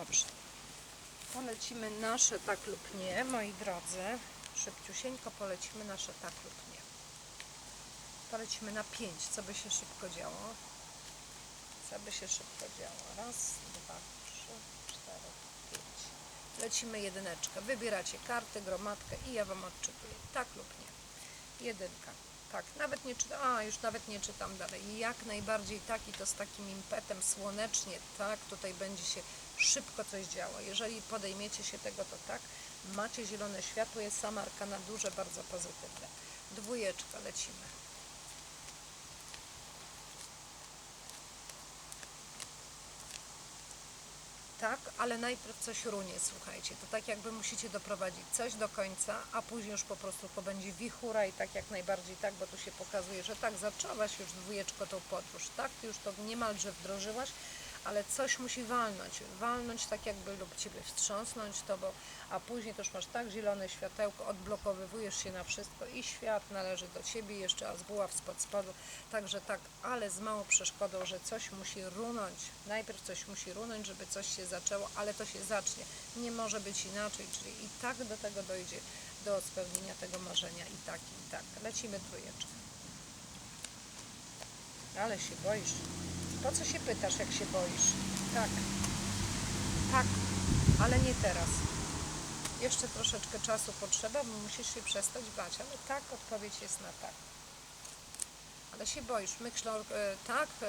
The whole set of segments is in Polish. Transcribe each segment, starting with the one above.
Dobrze. Polecimy nasze tak lub nie, moi drodzy. Szybciusieńko polecimy nasze tak lub nie. Polecimy na 5, co by się szybko działo. Co by się szybko działo. Raz, dwa, trzy, cztery, pięć. Lecimy jedyneczkę. Wybieracie kartę, gromadkę i ja Wam odczytuję. Tak lub nie. Jedynka. Tak, nawet nie czytam, a już nawet nie czytam dalej. Jak najbardziej tak i to z takim impetem słonecznie, tak, tutaj będzie się szybko coś działo. Jeżeli podejmiecie się tego, to tak, macie zielone światło, jest sama arkana duże, bardzo pozytywne. Dwójeczka, lecimy. Tak, ale najpierw coś runie, słuchajcie. To tak jakby musicie doprowadzić coś do końca, a później już po prostu to będzie wichura i tak jak najbardziej tak, bo tu się pokazuje, że tak, zaczęłaś już dwójeczko tą podróż, tak, ty już to niemalże wdrożyłaś, ale coś musi walnąć, walnąć tak jakby lub Ciebie wstrząsnąć to, bo, a później to już masz tak zielone światełko, odblokowywujesz się na wszystko i świat należy do Ciebie, jeszcze azbuła spod spodu, także tak, ale z małą przeszkodą, że coś musi runąć, najpierw coś musi runąć, żeby coś się zaczęło, ale to się zacznie, nie może być inaczej, czyli i tak do tego dojdzie, do spełnienia tego marzenia i tak, i tak. Lecimy trójeczkę. Ale się boisz. Po co się pytasz, jak się boisz? Tak. Tak, ale nie teraz. Jeszcze troszeczkę czasu potrzeba, bo musisz się przestać bać, ale tak, odpowiedź jest na tak. Ale się boisz. Myślę, e, tak, e,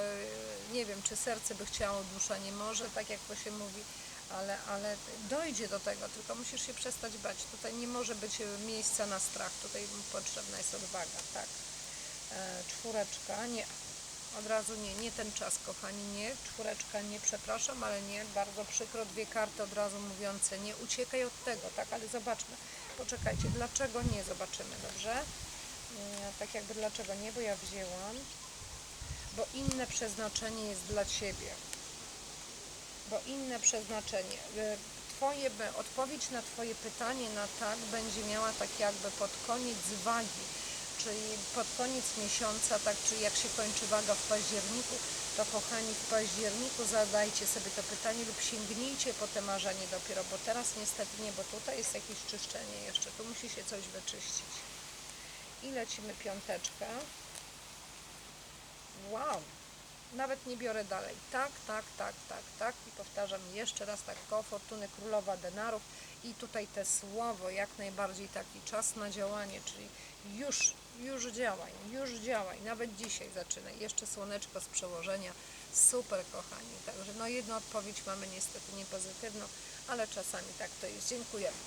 nie wiem, czy serce by chciało, dusza nie może, tak jak to się mówi, ale, ale dojdzie do tego, tylko musisz się przestać bać. Tutaj nie może być e, miejsca na strach, tutaj potrzebna jest odwaga, tak. Czwóreczka, nie, od razu nie, nie ten czas, kochani, nie. Czwóreczka, nie, przepraszam, ale nie. Bardzo przykro, dwie karty od razu mówiące nie. Uciekaj od tego, tak, ale zobaczmy. Poczekajcie, dlaczego nie, zobaczymy, dobrze? Tak jakby dlaczego nie, bo ja wzięłam. Bo inne przeznaczenie jest dla Ciebie. Bo inne przeznaczenie. Y, Twoje, odpowiedź na Twoje pytanie na tak będzie miała tak jakby pod koniec wagi czyli pod koniec miesiąca, tak, czyli jak się kończy waga w październiku, to kochani, w październiku zadajcie sobie to pytanie lub sięgnijcie po te marzenie dopiero, bo teraz niestety nie, bo tutaj jest jakieś czyszczenie jeszcze, tu musi się coś wyczyścić. I lecimy piąteczkę. Wow! Nawet nie biorę dalej. Tak, tak, tak, tak, tak. I powtarzam jeszcze raz tak, koło fortuny królowa denarów. I tutaj te słowo, jak najbardziej taki czas na działanie, czyli już, już działaj, już działaj. Nawet dzisiaj zaczynaj. Jeszcze słoneczko z przełożenia. Super, kochani. Także no jedną odpowiedź mamy niestety niepozytywną, ale czasami tak to jest. Dziękujemy.